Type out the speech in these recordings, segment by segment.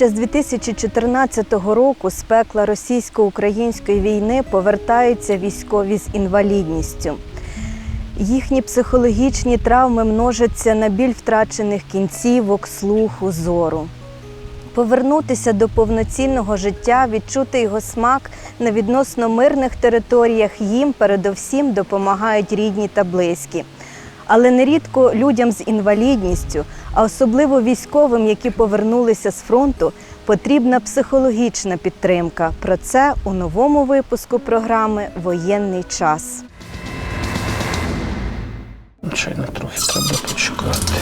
Ще з 2014 року з пекла російсько-української війни повертаються військові з інвалідністю. Їхні психологічні травми множаться на біль втрачених кінцівок, слуху, зору. Повернутися до повноцінного життя, відчути його смак на відносно мирних територіях їм передовсім допомагають рідні та близькі. Але нерідко людям з інвалідністю, а особливо військовим, які повернулися з фронту, потрібна психологічна підтримка. Про це у новому випуску програми Воєнний час. Звичайно, трохи треба почекати.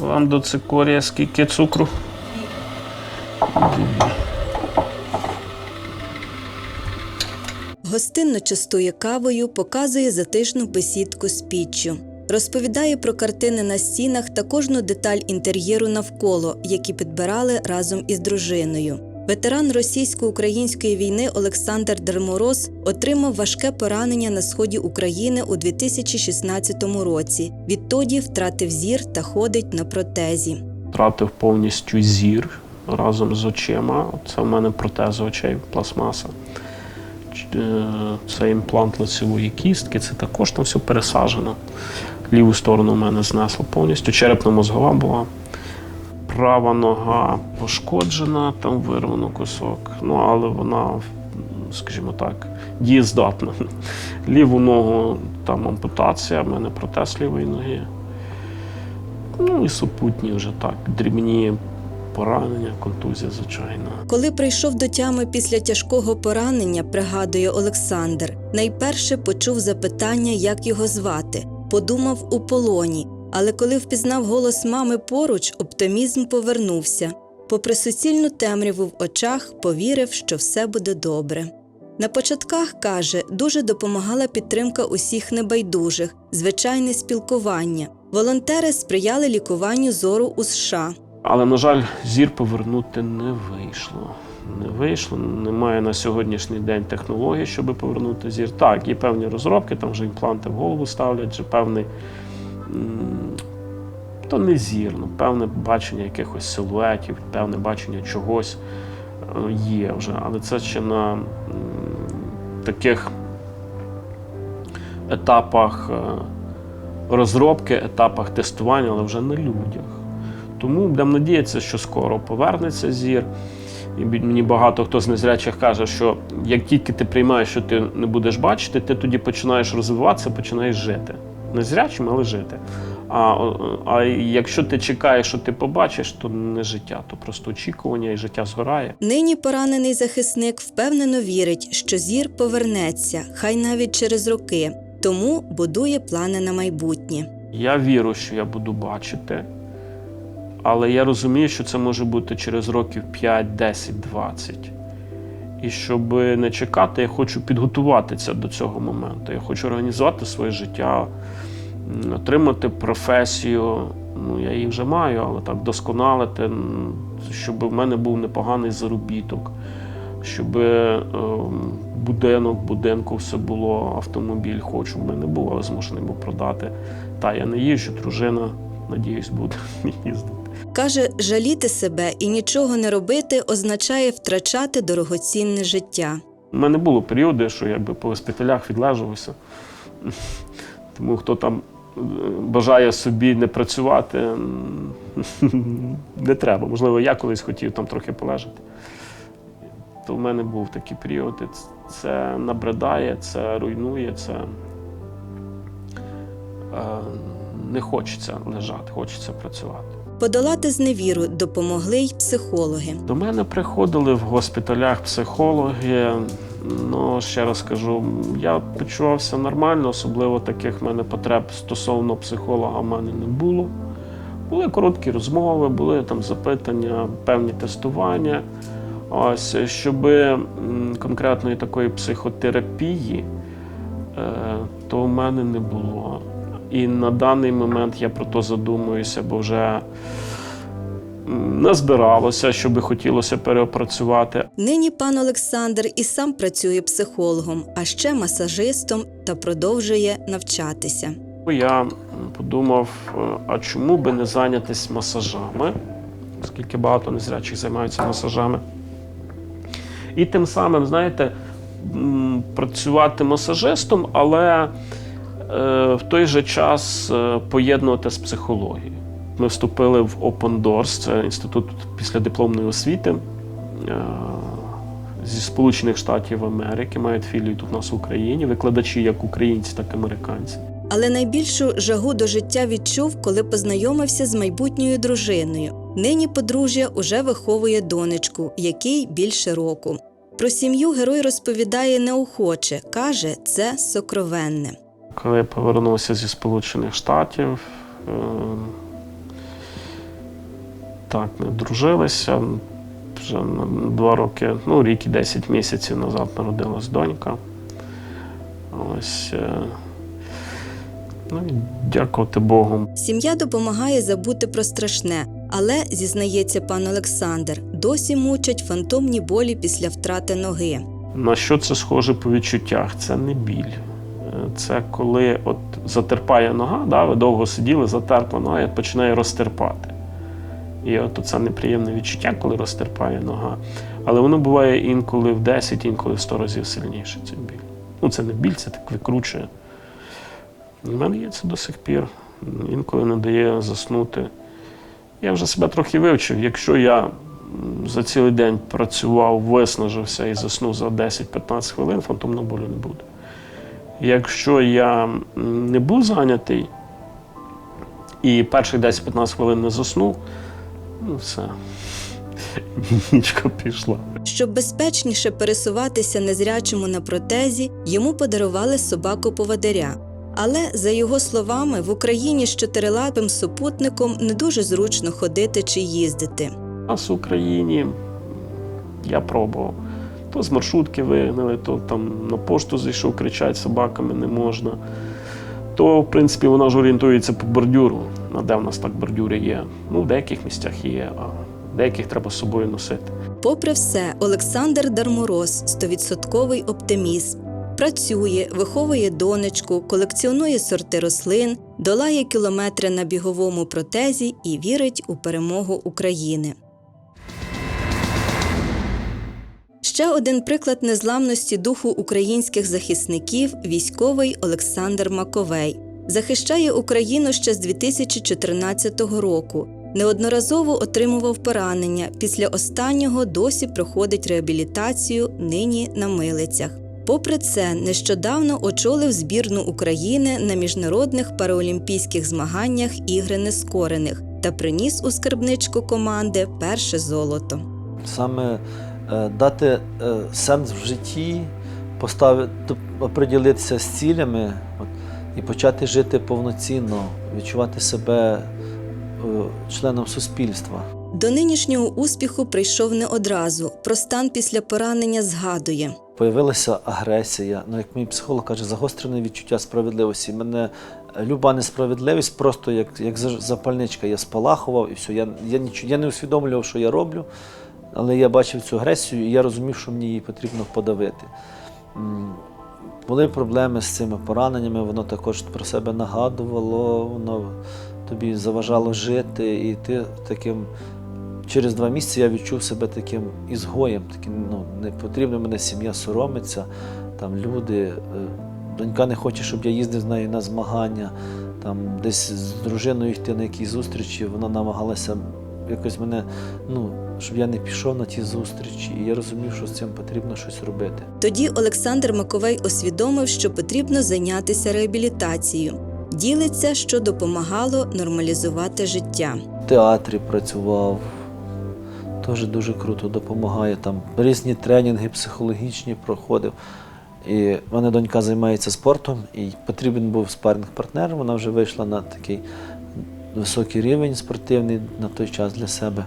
Вам до цикорія скільки цукру? Гостинно частує кавою, показує затишну бесідку з піччю. Розповідає про картини на стінах та кожну деталь інтер'єру навколо, які підбирали разом із дружиною. Ветеран російсько-української війни Олександр Дермороз отримав важке поранення на сході України у 2016 році. Відтоді втратив зір та ходить на протезі. Втратив повністю зір разом з очима. Це в мене протез очей, пластмаса. Е, Це імплант лицевої кістки, це також там все пересаджено. Ліву сторону в мене знесло повністю. Черепно-мозгова була. Права нога пошкоджена, там вирвано кусок. Ну, але вона, скажімо так, дієздатна. Ліву ногу там ампутація, в мене протез лівої ноги. Ну і супутні вже так, дрібні поранення, контузія, звичайно. Коли прийшов до тями після тяжкого поранення, пригадує Олександр, найперше почув запитання, як його звати. Подумав у полоні, але коли впізнав голос мами поруч, оптимізм повернувся. Попри суцільну темряву в очах, повірив, що все буде добре. На початках каже, дуже допомагала підтримка усіх небайдужих, звичайне спілкування. Волонтери сприяли лікуванню зору у США. Але, на жаль, зір повернути не вийшло. Не вийшло. Немає на сьогоднішній день технологій, щоб повернути зір. Так, є певні розробки, там вже імпланти в голову ставлять, вже певний. То не зір, ну, певне бачення якихось силуетів, певне бачення чогось е, є вже. Але це ще на таких етапах е, розробки, етапах тестування, але вже на людях. Тому будемо надіятися, що скоро повернеться зір. І мені багато хто з незрячих каже, що як тільки ти приймаєш, що ти не будеш бачити, ти тоді починаєш розвиватися, починаєш жити. Незрячим, але жити. А, а якщо ти чекаєш, що ти побачиш, то не життя, то просто очікування і життя згорає. Нині поранений захисник впевнено вірить, що зір повернеться, хай навіть через роки, тому будує плани на майбутнє. Я вірю, що я буду бачити, але я розумію, що це може бути через років 5, 10, 20. І щоб не чекати, я хочу підготуватися до цього моменту. Я хочу організувати своє життя, отримати професію. Ну, я її вже маю, але так вдосконалити, м, щоб в мене був непоганий заробіток, щоб е, будинок, будинку все було, автомобіль хочу. В мене був, але змушений був продати. Та я не їжджу, дружина, надіюсь, буде їздити. Каже, жаліти себе і нічого не робити означає втрачати дорогоцінне життя. У мене було періоди, що якби по госпіталях відлежувався. Тому хто там е, бажає собі не працювати, не треба. Можливо, я колись хотів там трохи полежати. То в мене був такий період. Це набридає, це руйнує, це е, не хочеться лежати, хочеться працювати. Подолати зневіру допомогли й психологи. До мене приходили в госпіталях психологи. Ну, ще раз кажу, я почувався нормально, особливо таких в мене потреб стосовно психолога в мене не було. Були короткі розмови, були там запитання, певні тестування. Ось, щоб конкретної такої психотерапії, е, то в мене не було. І на даний момент я про то задумуюся, бо вже не збиралося, що би хотілося переопрацювати. Нині пан Олександр і сам працює психологом, а ще масажистом та продовжує навчатися. Я подумав, е, а чому би не зайнятися масажами, оскільки багато незрячих займаються масажами. І тим самим, знаєте, працювати масажистом, але в той же час е, поєднувати з психологією. Ми вступили в Open Doors, це інститут післядипломної освіти е, зі Сполучених Штатів Америки, мають філію тут у нас в Україні, викладачі як українці, так і американці. Але найбільшу жагу до життя відчув, коли познайомився з майбутньою дружиною. Нині подружжя уже виховує донечку, якій більше року. Про сім'ю герой розповідає неохоче, каже, це сокровенне. Коли я повернувся зі Сполучених Штатів, е, так, ми дружилися. Вже два роки, ну, рік і 10 місяців назад народилась донька. Ось. е, Ну, дякувати Богу. Сім'я допомагає забути про страшне, але, зізнається пан Олександр, досі мучать фантомні болі після втрати ноги. На що це схоже по відчуттях? Це не біль. Це коли от затерпає нога, да, ви довго сиділи, затерпла нога і починає розтерпати. І от це неприємне відчуття, коли розтерпає нога. Але воно буває інколи в 10, інколи в 100 разів сильніше. Це біль. Ну, це не біль, це так викручує. У мене є це до сих пір. Інколи не дає заснути. Я вже себе трохи вивчив. Якщо я за цілий день працював, виснажився і заснув за 10-15 хвилин, фантомного болю не буде. Якщо я не був зайнятий і перших 10-15 хвилин не заснув, ну все, нічка пішла. Щоб безпечніше пересуватися незрячому на протезі, йому подарували собаку поводиря. Але, за його словами, в Україні з чотирилапим супутником не дуже зручно ходити чи їздити. У нас в Україні я пробував. То з маршрутки вигнали, то там на пошту зайшов, кричать собаками не можна. То, в принципі, вона ж орієнтується по бордюру. А де в нас так бордюри є? Ну, в деяких місцях є, а деяких треба з собою носити. Попри все, Олександр Дармороз стовідсотковий оптимізм. Працює, виховує донечку, колекціонує сорти рослин, долає кілометри на біговому протезі і вірить у перемогу України. Ще один приклад незламності духу українських захисників військовий Олександр Маковей. Захищає Україну ще з 2014 року. Неодноразово отримував поранення. Після останнього досі проходить реабілітацію нині на милицях. Попри це, нещодавно очолив збірну України на міжнародних параолімпійських змаганнях ігри нескорених та приніс у скарбничку команди перше золото. саме дати е, сенс в житті, поставити, оприділитися з цілями от, і почати жити повноцінно, відчувати себе е, членом суспільства. До нинішнього успіху прийшов не одразу. Про стан після поранення згадує. Появилася агресія. Ну, як мій психолог каже, загострене відчуття справедливості. Мене е, люба несправедливість, просто як, як запальничка, я спалахував і все. Я, я, нічого, я не усвідомлював, що я роблю, але я бачив цю агресію і я розумів, що мені її потрібно подавити. Були проблеми з цими пораненнями, воно також про себе нагадувало, воно тобі заважало жити, і ти таким через два місяці я відчув себе таким ізгоєм, таким, ну, не потрібно мене сім'я соромиться, там люди, е, донька не хоче, щоб я їздив з нею на змагання, там десь з дружиною йти на якісь зустрічі, вона намагалася якось мене, ну, щоб я не пішов на ті зустрічі. І я розумів, що з цим потрібно щось робити. Тоді Олександр Маковей усвідомив, що потрібно зайнятися реабілітацією. Ділиться, що допомагало нормалізувати життя. В театрі працював. Теж дуже круто допомагає. Там різні тренінги психологічні проходив. І в мене донька займається спортом, і потрібен був спаринг партнер. Вона вже вийшла на такий високий рівень спортивний на той час для себе.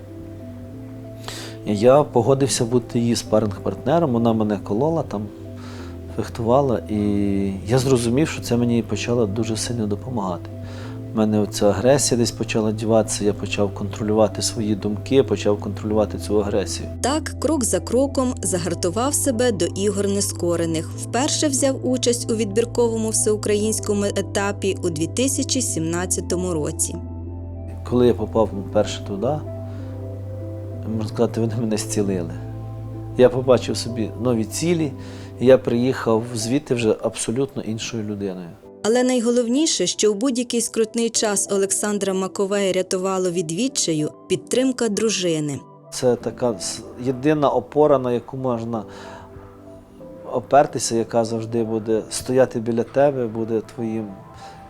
Я погодився бути її спаринг партнером Вона мене колола там, фехтувала, і я зрозумів, що це мені почало дуже сильно допомагати. в мене оця агресія десь почала діватися, я почав контролювати свої думки, почав контролювати цю агресію. Так, крок за кроком загартував себе до ігор нескорених. Вперше взяв участь у відбірковому всеукраїнському етапі у 2017 році. Коли я попав перше туди, можна сказати, вони мене зцілили. Я побачив собі нові цілі, і я приїхав звідти вже абсолютно іншою людиною. Але найголовніше, що у будь-який скрутний час Олександра Маковея рятувало від відчаю підтримка дружини. Це така єдина опора, на яку можна опертися, яка завжди буде стояти біля тебе, буде твоїм,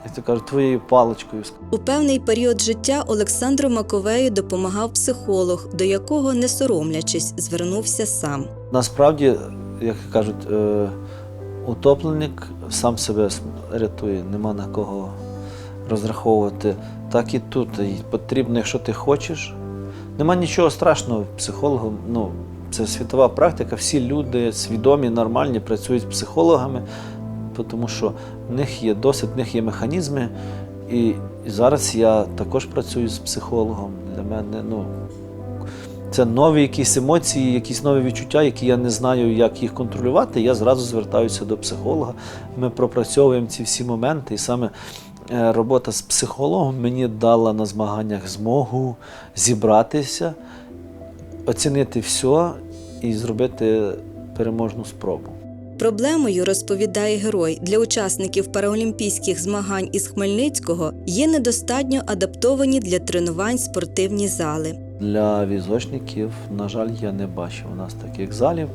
як то кажуть, твоєю паличкою. У певний період життя Олександру Маковею допомагав психолог, до якого, не соромлячись, звернувся сам. Насправді, як кажуть, е, утопленик сам себе рятує, нема на кого розраховувати. Так і тут. І потрібно, якщо ти хочеш. Нема нічого страшного психологом. Ну, це світова практика. Всі люди свідомі, нормальні, працюють з психологами, тому що в них є досвід, в них є механізми. І, і зараз я також працюю з психологом. Для мене, ну, це нові якісь емоції, якісь нові відчуття, які я не знаю, як їх контролювати. Я зразу звертаюся до психолога. Ми пропрацьовуємо ці всі моменти. І саме е, робота з психологом мені дала на змаганнях змогу зібратися, оцінити все і зробити переможну спробу. Проблемою, розповідає герой, для учасників параолімпійських змагань із Хмельницького є недостатньо адаптовані для тренувань спортивні зали. Для візочників, на жаль, я не бачив у нас таких залів.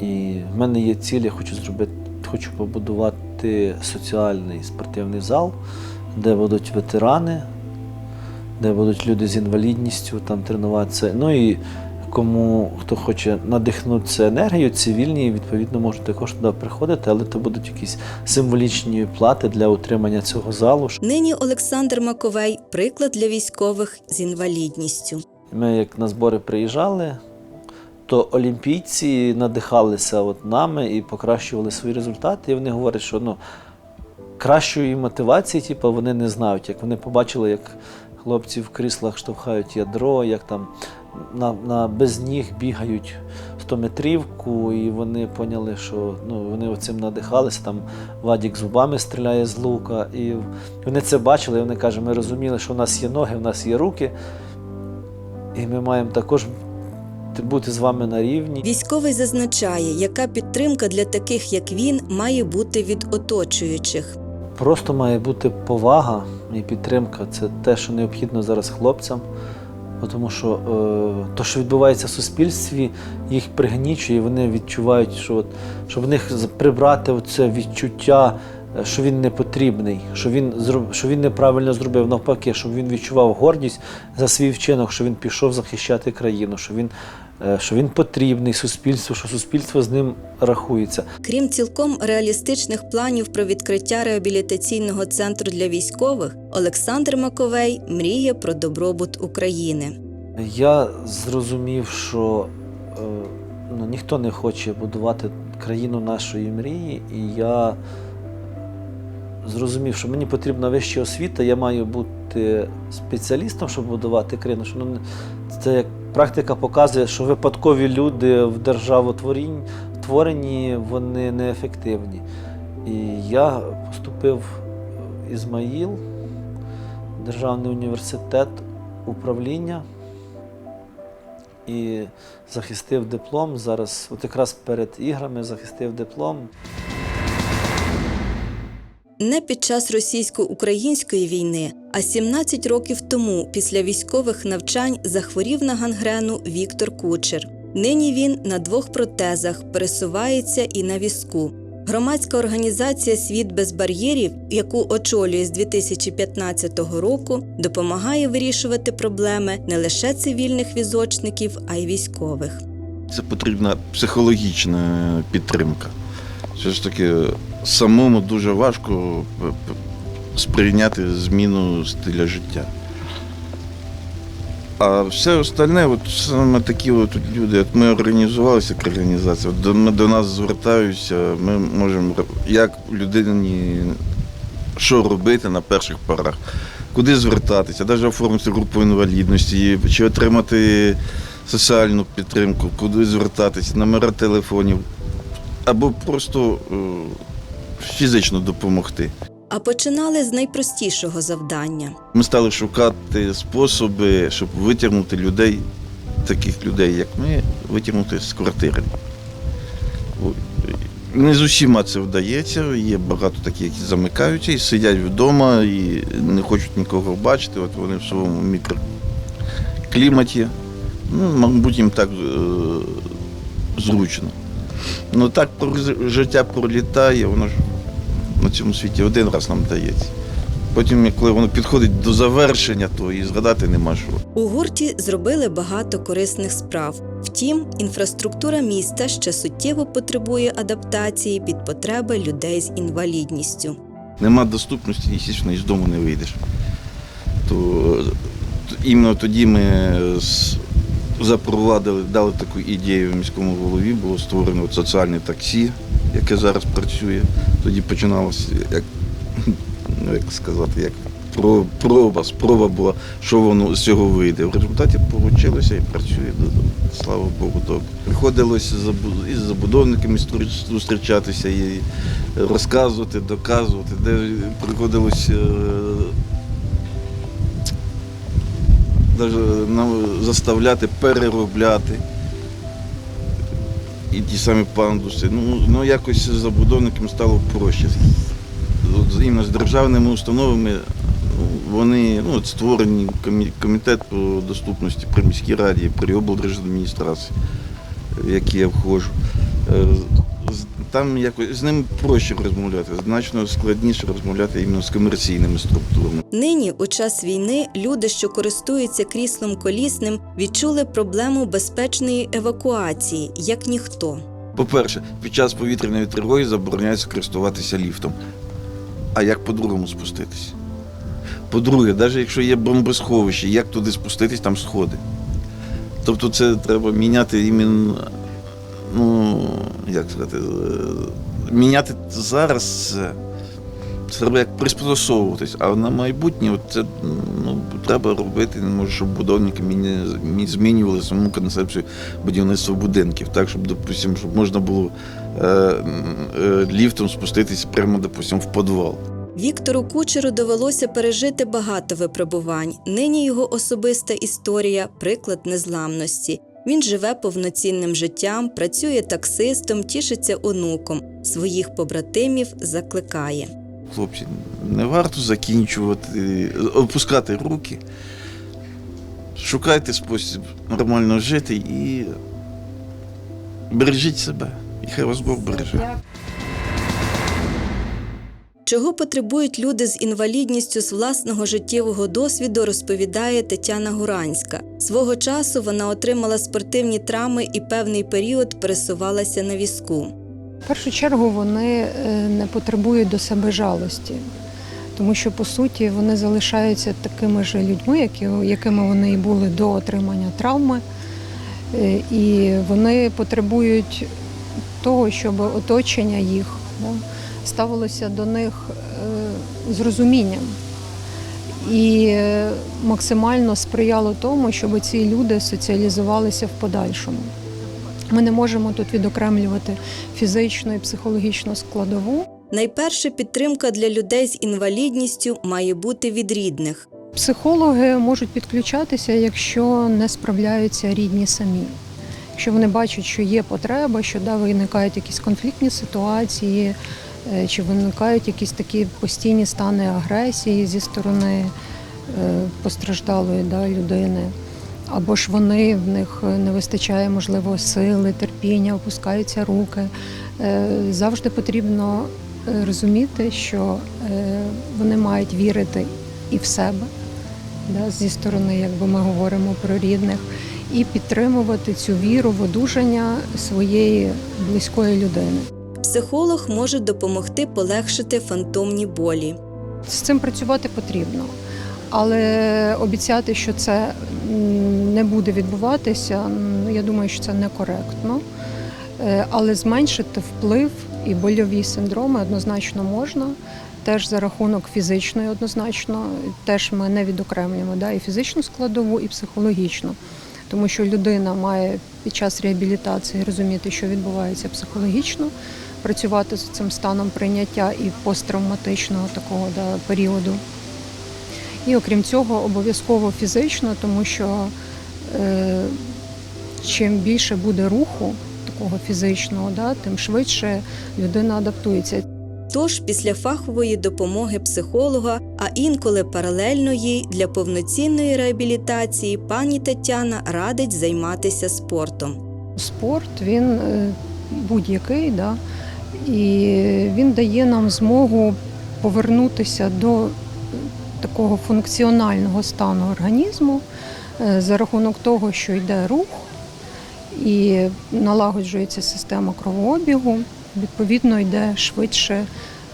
І в мене є ціль, я хочу зробити, хочу побудувати соціальний спортивний зал, де будуть ветерани, де будуть люди з інвалідністю там тренуватися. Ну і кому хто хоче надихнутися енергією, цивільні, відповідно, можуть також туди приходити, але це будуть якісь символічні плати для утримання цього залу. Нині Олександр Маковей приклад для військових з інвалідністю. Ми як на збори приїжджали, то олімпійці надихалися от нами і покращували свої результати. І вони говорять, що ну, кращої мотивації, типу, вони не знають. Як вони побачили, як хлопці в кріслах штовхають ядро, як там на, на без ніг бігають 100-метрівку, і вони поняли, що ну, вони цим надихалися. Там Вадік зубами стріляє з лука. І вони це бачили, і вони кажуть, ми розуміли, що в нас є ноги, в нас є руки. І ми маємо також бути з вами на рівні. Військовий зазначає, яка підтримка для таких, як він, має бути від оточуючих. Просто має бути повага і підтримка. Це те, що необхідно зараз хлопцям. Бо Тому що е, то, що відбувається в суспільстві, їх пригнічує, вони відчувають, що, от, щоб в них прибрати це відчуття, е, що він не потрібний, що він, що він неправильно зробив, навпаки, щоб він відчував гордість за свій вчинок, що він пішов захищати країну, що він, що він потрібний суспільству, що суспільство з ним рахується. Крім цілком реалістичних планів про відкриття реабілітаційного центру для військових, Олександр Маковей мріє про добробут України. Я зрозумів, що е, ну, ніхто не хоче будувати країну нашої мрії, і я зрозумів, що мені потрібна вища освіта, я маю бути спеціалістом, щоб будувати країну. Що, ну, це як практика показує, що випадкові люди в державотворінні творенні, вони неефективні. І я поступив в Ізмаїл, Державний університет управління і захистив диплом. Зараз, от якраз перед іграми, захистив диплом. Не під час російсько-української війни, а 17 років тому, після військових навчань, захворів на гангрену Віктор Кучер. Нині він на двох протезах пересувається і на візку. Громадська організація Світ без бар'єрів, яку очолює з 2015 року, допомагає вирішувати проблеми не лише цивільних візочників, а й військових. Це потрібна психологічна підтримка. Все ж таки, самому дуже важко сприйняти зміну стиля життя. А все остальне, от саме такі от люди, от ми організувалися як організація, до, до нас звертаються, ми можемо як людині що робити на перших порах. куди звертатися, навіть оформити групу інвалідності, чи отримати соціальну підтримку, куди звертатися, номера телефонів, або просто е, фізично допомогти. А починали з найпростішого завдання. Ми стали шукати способи, щоб витягнути людей, таких людей, як ми, витягнути з квартири. Не з усіма це вдається. Є багато таких, які замикаються і сидять вдома і не хочуть нікого бачити. От вони в своєму мікрокліматі. Ну, мабуть, їм так е, зручно. Ну так життя пролітає, воно ж на цьому світі один раз нам дається. Потім, коли воно підходить до завершення, то і згадати нема що. У гурті зробили багато корисних справ. Втім, інфраструктура міста ще суттєво потребує адаптації під потреби людей з інвалідністю. Нема доступності, і звісно, із дому не вийдеш. То т- іменно тоді ми з- запровадили, дали таку ідею в міському голові, було створено соціальне таксі, яке зараз працює. Тоді починалося, як, ну, як сказати, як про- проба, спроба була, що воно з цього вийде. В результаті вийшло і працює. Слава Богу, добре. Приходилося із забудовниками зустрічатися і розказувати, доказувати, де приходилось е, заставляти переробляти. І ті самі пандуси. Ну, ну якось з забудовниками стало проще. От іменно з державними установами ну, вони ну, от створені комітет по доступності при міській раді, при облдержадміністрації, в який я входжу. Там якось з ними проще розмовляти, значно складніше розмовляти іменно з комерційними структурами. Нині, у час війни, люди, що користуються кріслом колісним, відчули проблему безпечної евакуації, як ніхто. По-перше, під час повітряної тривоги забороняється користуватися ліфтом. А як по-другому спуститись? По-друге, навіть якщо є бомбосховище, як туди спуститись, там сходи. Тобто це треба міняти іменно, ну, як сказати, е, міняти зараз треба як приспосовуватись, а на майбутнє це ну, треба робити, може, щоб мі- змінювали саму концепцію будівництва будинків, так, щоб, допустим, щоб можна було е, е, ліфтом спуститись прямо, допустим, в підвал. Віктору Кучеру довелося пережити багато випробувань. Нині його особиста історія приклад незламності. Він живе повноцінним життям, працює таксистом, тішиться онуком. Своїх побратимів закликає. Хлопці, не варто закінчувати, опускати руки. Шукайте спосіб нормально жити і бережіть себе. І хай вас Бог береже. Чого потребують люди з інвалідністю з власного життєвого досвіду, розповідає Тетяна Гуранська. Свого часу вона отримала спортивні травми і певний період пересувалася на візку. В першу чергу вони е, не потребують до себе жалості, тому що по суті вони залишаються такими ж людьми, якими вони і були до отримання травми, Е, і вони потребують того, щоб оточення їх да, ставилося до них е, з розумінням і е, максимально сприяло тому, щоб ці люди соціалізувалися в подальшому. Ми не можемо тут відокремлювати фізичну і психологічну складову. Найперше підтримка для людей з інвалідністю має бути від рідних. Психологи можуть підключатися, якщо не справляються рідні самі. Якщо вони бачать, що є потреба, що да, виникають якісь конфліктні ситуації, чи виникають якісь такі постійні стани агресії зі сторони е, постраждалої да, людини, або ж вони в них не вистачає можливо сили, терпіння, опускаються руки. Е, Завжди потрібно е, розуміти, що е, вони мають вірити і в себе, да, зі сторони, якби ми говоримо про рідних, і підтримувати цю віру в одужання своєї близької людини. Психолог може допомогти полегшити фантомні болі. З цим працювати потрібно, але обіцяти, що це не буде відбуватися, я думаю, що це некоректно. Е, Але зменшити вплив і больові синдроми однозначно можна. теж за рахунок фізичної однозначно, теж ми не відокремлюємо да, і фізичну складову, і психологічну. Тому що людина має під час реабілітації розуміти, що відбувається психологічно, працювати з цим станом прийняття і посттравматичного такого да, періоду. І окрім цього, обов'язково фізично, тому що е, чим більше буде руху такого фізичного, да, тим швидше людина адаптується. Тож після фахової допомоги психолога, а інколи паралельно їй для повноцінної реабілітації пані Тетяна радить займатися спортом. Спорт він е, будь-який, да, і він дає нам змогу повернутися до такого функціонального стану організму е, за рахунок того, що йде рух і налагоджується система кровообігу, відповідно йде швидше,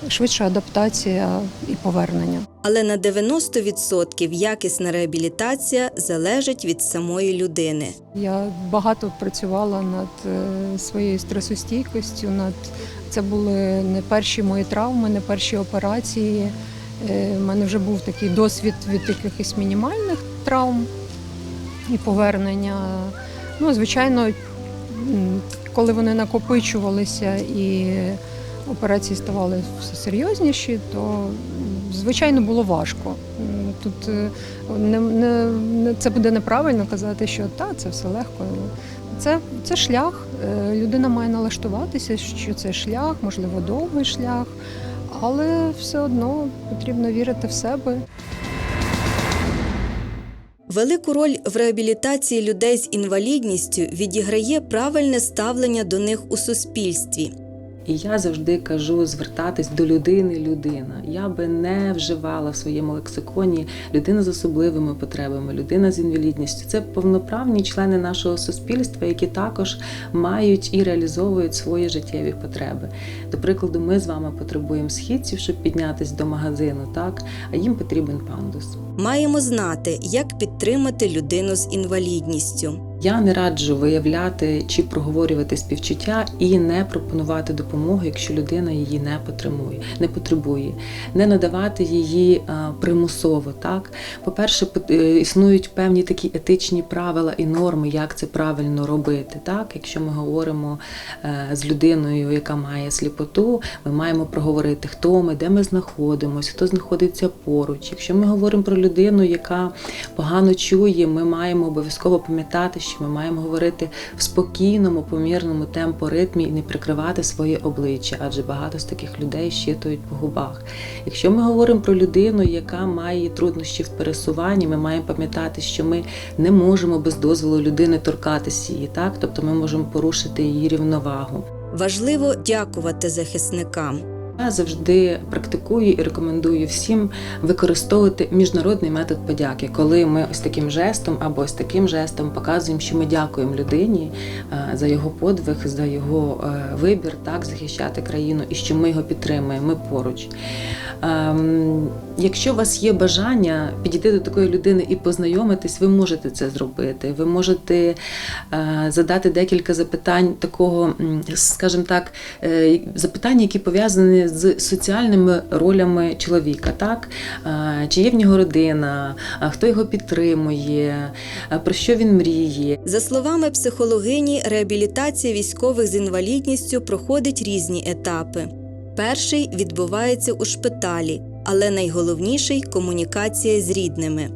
швидша адаптація і повернення. Але на 90% якісна реабілітація залежить від самої людини. Я багато працювала над е, своєю стресостійкістю. Над це були не перші мої травми, не перші операції. У мене вже був такий досвід від якихось мінімальних травм і повернення. Ну, звичайно, коли вони накопичувалися і операції ставали все серйозніші, то звичайно було важко. Тут е, не, не, це буде неправильно казати, що та це все легко. Це, це шлях. Е, Людина має налаштуватися, що це шлях, можливо, довгий шлях, але все одно потрібно вірити в себе. Велику роль в реабілітації людей з інвалідністю відіграє правильне ставлення до них у суспільстві. І я завжди кажу звертатись до людини людина. Я би не вживала в своєму лексиконі людина з особливими потребами, людина з інвалідністю. Це повноправні члени нашого суспільства, які також мають і реалізовують свої життєві потреби. До прикладу, ми з вами потребуємо східців, щоб піднятися до магазину, так а їм потрібен пандус. Маємо знати, як підтримати людину з інвалідністю. Я не раджу виявляти чи проговорювати співчуття і не пропонувати допомогу, якщо людина її не потребує, не потребує, не надавати її примусово. Так, по-перше, е, існують певні такі етичні правила і норми, як це правильно робити. Так, якщо ми говоримо е, з людиною, яка має сліпоту, ми маємо проговорити, хто ми, де ми знаходимося, хто знаходиться поруч. Якщо ми говоримо про людину, яка погано чує, ми маємо обов'язково пам'ятати, що ми маємо говорити в спокійному, помірному темпоритмі і не прикривати своє обличчя, адже багато з таких людей щитують по губах. Якщо ми говоримо про людину, яка має труднощі в пересуванні, ми маємо пам'ятати, що ми не можемо без дозволу людини торкатися її, так тобто ми можемо порушити її рівновагу. Важливо дякувати захисникам. Я завжди практикую і рекомендую всім використовувати міжнародний метод подяки, коли ми ось таким жестом або ось таким жестом показуємо, що ми дякуємо людині е, за його подвиг, за його е, вибір, так захищати країну і що ми його підтримуємо. Ми поруч. Ем, Якщо у вас є бажання підійти до такої людини і познайомитись, ви можете це зробити. Ви можете е, задати декілька запитань такого, скажімо так, е, запитання, які пов'язані з соціальними ролями чоловіка. Так? Е, Чи є в нього родина, хто його підтримує, про що він мріє. За словами психологині, реабілітація військових з інвалідністю проходить різні етапи. Перший відбувається у шпиталі, але найголовніший комунікація з рідними.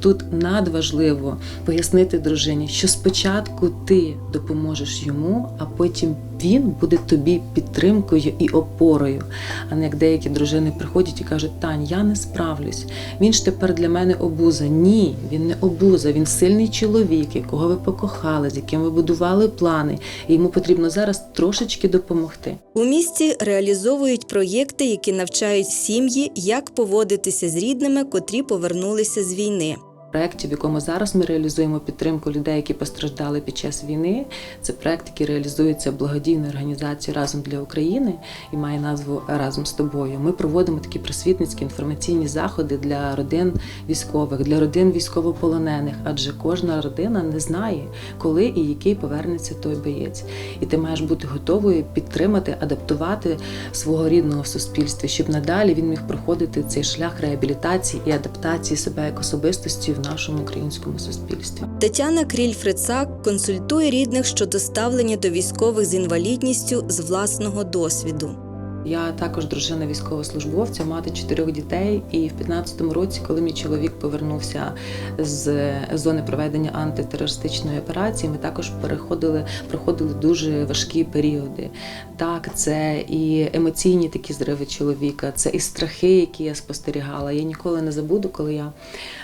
Тут надважливо пояснити дружині, що спочатку ти допоможеш йому, а потім він буде тобі підтримкою і опорою. А не як деякі дружини приходять і кажуть: Тань, я не справлюсь. Він ж тепер для мене обуза. Ні, він не обуза, він сильний чоловік, якого ви покохали, з яким ви будували плани, і йому потрібно зараз трошечки допомогти. У місті реалізовують проєкти, які навчають сім'ї, як поводитися з рідними, котрі повернулися з війни. Проєкті, в якому зараз ми реалізуємо підтримку людей, які постраждали під час війни. Це проєкт, який реалізується благодійною організацією Разом для України і має назву Разом з тобою. Ми проводимо такі просвітницькі інформаційні заходи для родин військових, для родин військовополонених, адже кожна родина не знає, коли і який повернеться той боєць. І ти маєш бути готовою підтримати, адаптувати свого рідного в суспільстві, щоб надалі він міг проходити цей шлях реабілітації і адаптації себе як особистості в нашому українському суспільстві. Тетяна Кріль-Фрицак консультує рідних щодо ставлення до військових з інвалідністю з власного досвіду. Я також дружина військовослужбовця, мати чотирьох дітей. І в 15-му році, коли мій чоловік повернувся з зони проведення антитерористичної операції, ми також переходили, проходили дуже важкі періоди. Так, це і емоційні такі зриви чоловіка, це і страхи, які я спостерігала. Я ніколи не забуду, коли я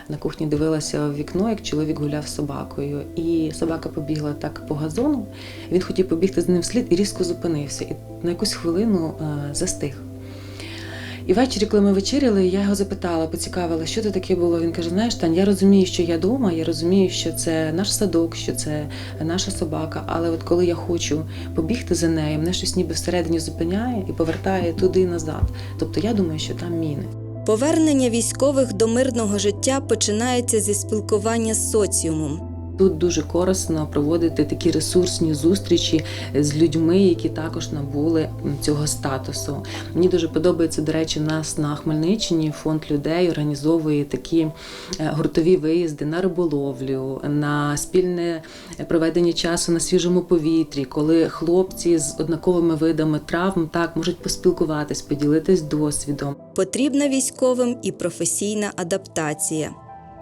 на кухні дивилася в вікно, як чоловік гуляв з собакою, і собака побігла так по газону. Він хотів побігти з ним вслід і різко зупинився. І на якусь хвилину е, застиг. І ввечері, коли ми вечеряли, я його запитала, поцікавила, що це таке було. Він каже: знаєш, Тань, я розумію, що я вдома, я розумію, що це наш садок, що це наша собака. Але от коли я хочу побігти за нею, мене щось ніби всередині зупиняє і повертає туди і назад. Тобто я думаю, що там міни. Повернення військових до мирного життя починається зі спілкування з соціумом. Тут дуже корисно проводити такі ресурсні зустрічі з людьми, які також набули цього статусу. Мені дуже подобається, до речі, нас на Хмельниччині фонд людей організовує такі е, гуртові виїзди на риболовлю, на спільне проведення часу на свіжому повітрі, коли хлопці з однаковими видами травм так можуть поспілкуватись, поділитись досвідом. Потрібна військовим і професійна адаптація.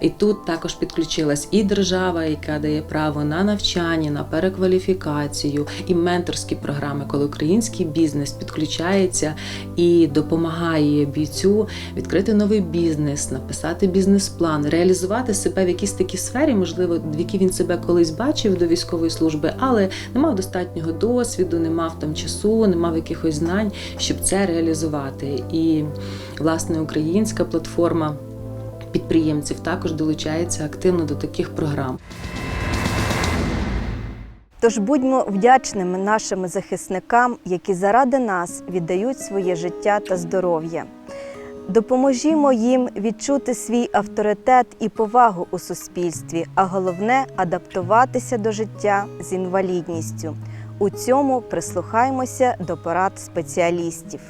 І тут також підключилась і держава, яка дає право на навчання, на перекваліфікацію, і менторські програми, коли український бізнес підключається і допомагає бійцю відкрити новий бізнес, написати бізнес-план, реалізувати себе в якійсь такій сфері, можливо, в якій він себе колись бачив до військової служби, але не мав достатнього досвіду, не мав там часу, не мав якихось знань, щоб це реалізувати. І власне українська платформа підприємців також долучається активно до таких програм. Тож будьмо вдячними нашим захисникам, які заради нас віддають своє життя та здоров'я. Допоможімо їм відчути свій авторитет і повагу у суспільстві, а головне адаптуватися до життя з інвалідністю. У цьому прислухаймося до порад спеціалістів.